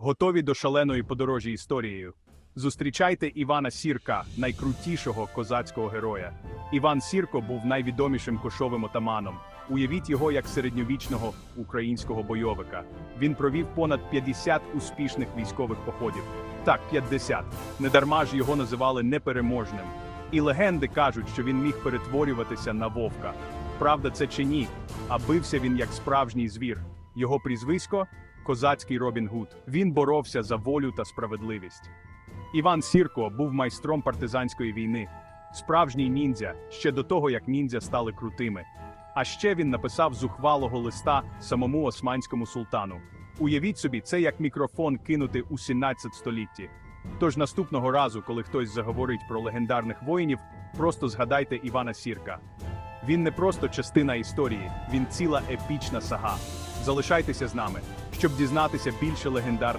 Готові до шаленої подорожі історією. Зустрічайте Івана Сірка, найкрутішого козацького героя. Іван Сірко був найвідомішим кошовим отаманом. Уявіть його як середньовічного українського бойовика. Він провів понад 50 успішних військових походів. Так, 50. Недарма ж його називали непереможним. І легенди кажуть, що він міг перетворюватися на вовка. Правда, це чи ні? А бився він як справжній звір. Його прізвисько козацький Робін Гуд. Він боровся за волю та справедливість. Іван Сірко був майстром партизанської війни, справжній ніндзя ще до того, як ніндзя стали крутими. А ще він написав зухвалого листа самому османському султану. Уявіть собі, це як мікрофон кинути у 17 столітті. Тож наступного разу, коли хтось заговорить про легендарних воїнів, просто згадайте Івана Сірка. Він не просто частина історії, він ціла епічна сага. Залишайтеся з нами, щоб дізнатися більше легендарних.